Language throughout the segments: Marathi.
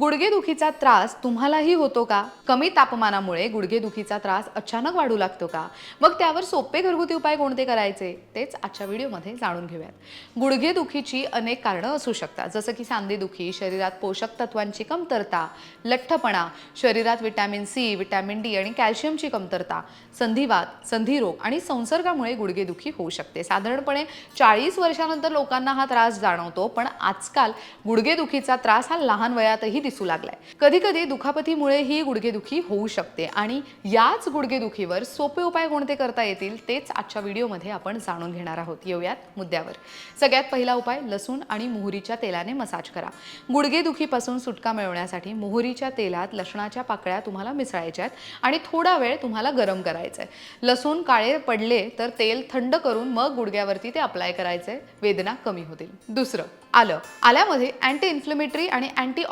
गुडघेदुखीचा त्रास तुम्हालाही होतो का? कमी तापमानामुळे गुडघेदुखीचा त्रास अचानक वाढू लागतो का? मग त्यावर सोपे घरगुती उपाय कोणते करायचे? तेच आजच्या व्हिडिओमध्ये जाणून घेऊयात. गुडघेदुखीची अनेक कारणं असू शकतात. जसं की सांधेदुखी शरीरात पोषक तत्वांची कमतरता लठ्ठपणा शरीरात विटॅमिन सी विटॅमिन डी आणि कॅल्शियमची कमतरता संधिवात संधिरोग आणि संसर्गामुळे गुडघेदुखी होऊ शकते. साधारणपणे चाळीस वर्षानंतर लोकांना हा त्रास जाणवतो पण आजकाल गुडघेदुखीचा त्रास हा लहान वयातही दिसू लागलाय. कधी कधी दुखापतीमुळे ही गुडघेदुखी होऊ शकते आणि याच गुडघेदुखीवर सोपे उपाय कोणते करता येतील तेच आजच्या व्हिडिओमध्ये आपण जाणून घेणार आहोत. येऊयात मुद्द्यावर. सगळ्यात पहिला उपाय लसूण आणि मोहरीच्या तेलाने मसाज करा. गुडघेदुखीपासून सुटका मिळवण्यासाठी मोहरीच्या तेलात लसणाच्या पाकळ्या तुम्हाला मिसळायच्या आहेत आणि थोडा वेळ तुम्हाला गरम करायचं आहे लसूण काळे पडले तर तेल थंड करून मग गुडघ्यावरती ते अप्लाय करायचे वेदना कमी होतील. दुसरं आलं. आल्यामध्ये अँटी इन्फ्लेमेटरी आणि अँटी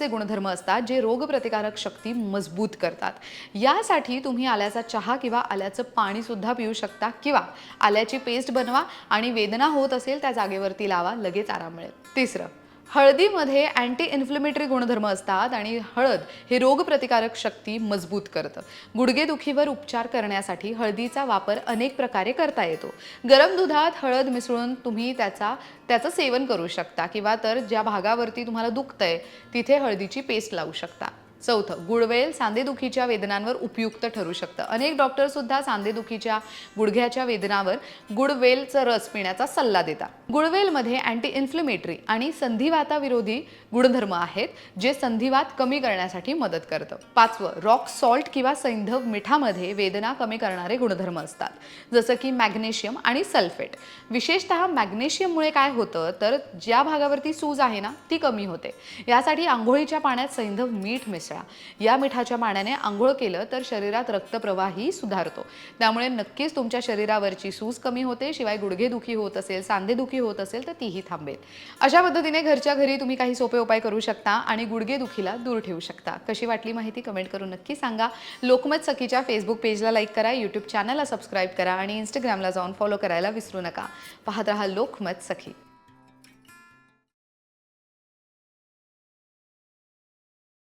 असे गुणधर्म असतात जे रोगप्रतिकारक शक्ती मजबूत करतात. यासाठी तुम्ही आल्याचा चहा किंवा आल्याचं पाणी सुद्धा पिऊ शकता किंवा आल्याची पेस्ट बनवा आणि वेदना होत असेल त्या जागेवरती लावा लगेच आराम मिळेल. तिसरं हळदीमध्ये अँटी इन्फ्लेमेटरी गुणधर्म असतात आणि हळद हे रोगप्रतिकारक शक्ती मजबूत करतं. गुडघेदुखीवर उपचार करण्यासाठी हळदीचा वापर अनेक प्रकारे करता येतो. गरम दुधात हळद मिसळून तुम्ही त्याचा त्याचं सेवन करू शकता किंवा तर ज्या भागावरती तुम्हाला दुखतंय तिथे हळदीची पेस्ट लावू शकता. चौथं गुळवेल सांधेदुखीच्या वेदनांवर उपयुक्त ठरू शकतं. अनेक डॉक्टर सुद्धा सांधेदुखीच्या गुडघ्याच्या वेदनावर गुळवेलचा रस पिण्याचा सल्ला देतात. गुळवेलमध्ये अँटी इन्फ्लेमेटरी आणि संधिवाताविरोधी गुणधर्म आहेत जे संधिवात कमी करण्यासाठी मदत करतं. पाचवं रॉक सॉल्ट किंवा सैंधव मिठामध्ये वेदना कमी करणारे गुणधर्म असतात जसं की मॅग्नेशियम आणि सल्फेट. विशेषतः मॅग्नेशियममुळे काय होतं तर ज्या भागावरती सूज आहे ना ती कमी होते. यासाठी आंघोळीच्या पाण्यात सैंधव मीठ मिसळ. मिसळा. या मिठाच्या पाण्याने आंघोळ केलं तर शरीरात रक्तप्रवाही सुधारतो. त्यामुळे नक्कीच तुमच्या शरीरावरची सूज कमी होते शिवाय गुडघेदुखी होत असेल सांधेदुखी होत असेल तर तीही थांबेल. अशा पद्धतीने घरच्या घरी तुम्ही काही सोपे उपाय करू शकता आणि गुडघेदुखीला दूर ठेवू शकता. कशी वाटली माहिती कमेंट करून नक्की सांगा. लोकमत सखीच्या फेसबुक पेजला लाईक करा यूट्यूब चॅनलला सबस्क्राईब करा आणि इंस्टाग्रामला जाऊन फॉलो करायला विसरू नका. पाहत रहा लोकमत सखी.